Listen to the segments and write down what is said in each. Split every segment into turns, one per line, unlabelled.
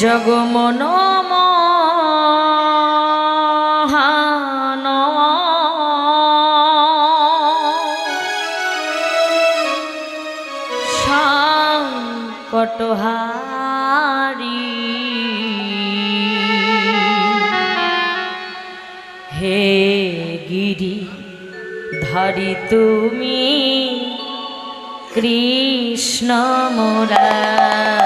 জগমন কটহারি হে গিরি ধরি তুমি কৃষ্ণ
মোরা।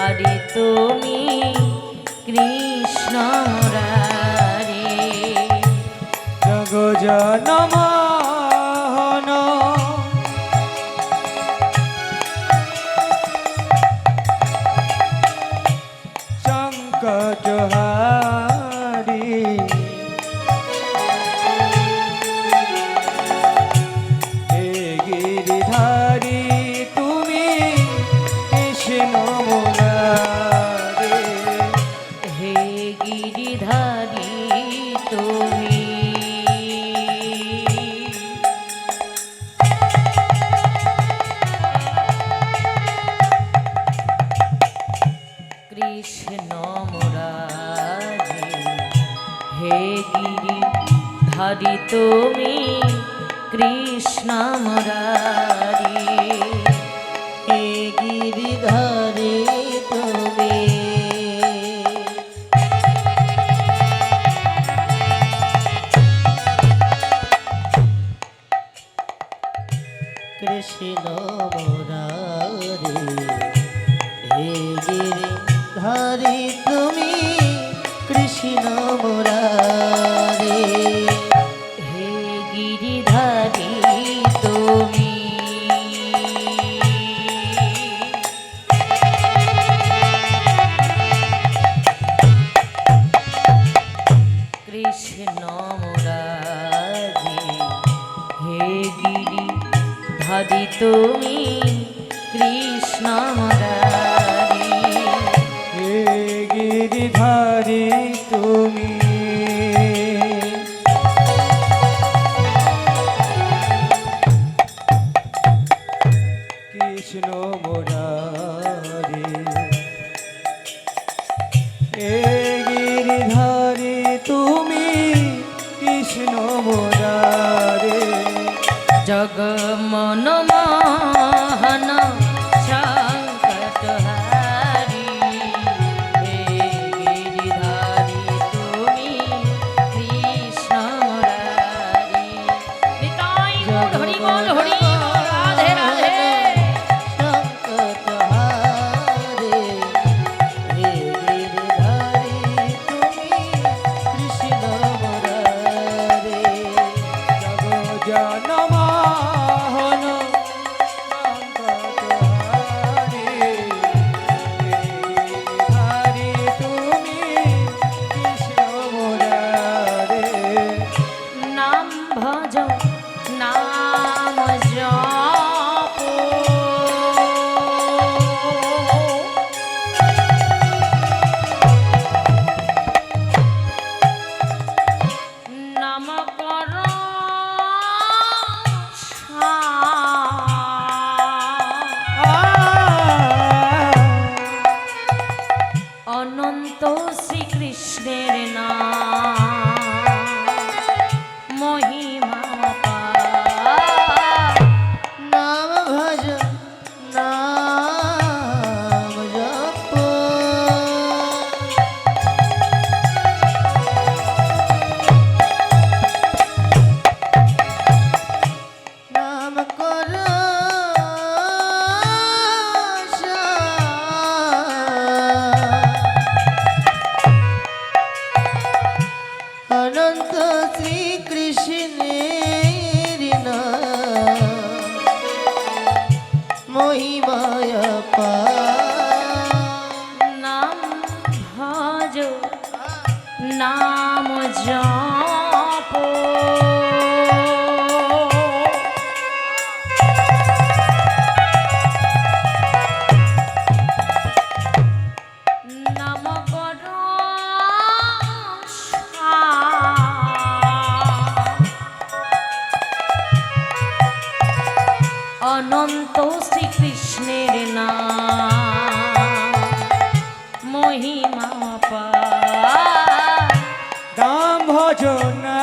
হরি তুমি কৃষ্ণ
রে
জগ জনমা তুমি কৃষ্ণ মুরারি
হে গিরিধারী তুমি। কৃষ্ণ মুরারি। হে
গিরিধারী তুমি কৃষ্ণ মুরারি।
জগমনমা অনন্ত শ্রীকৃষ্ণের না মহিমা পা ভজনা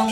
পদঙ্গর্ষিতং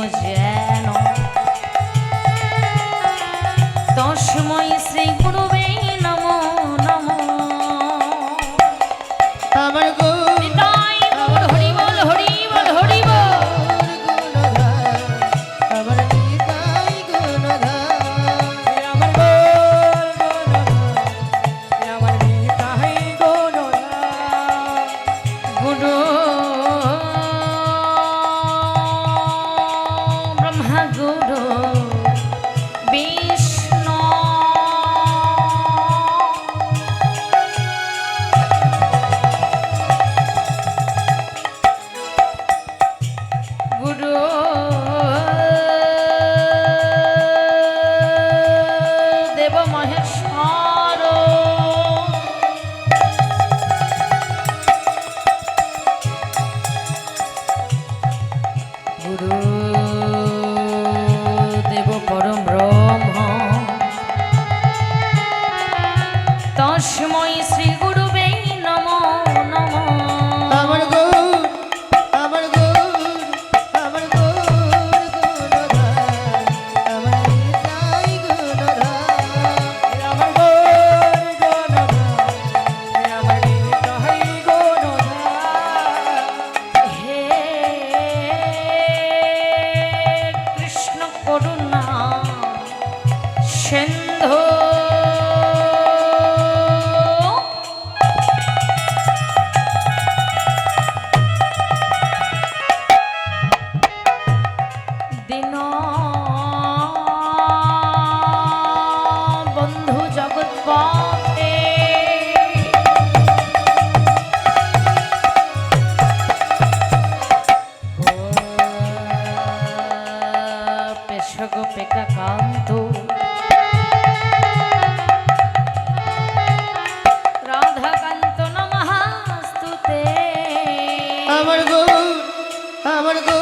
আমার গো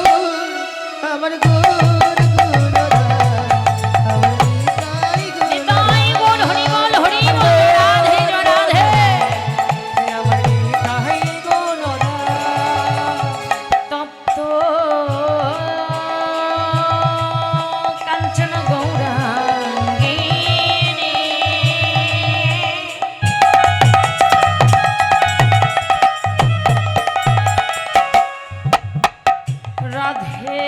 আমার
গুণ।
রাধে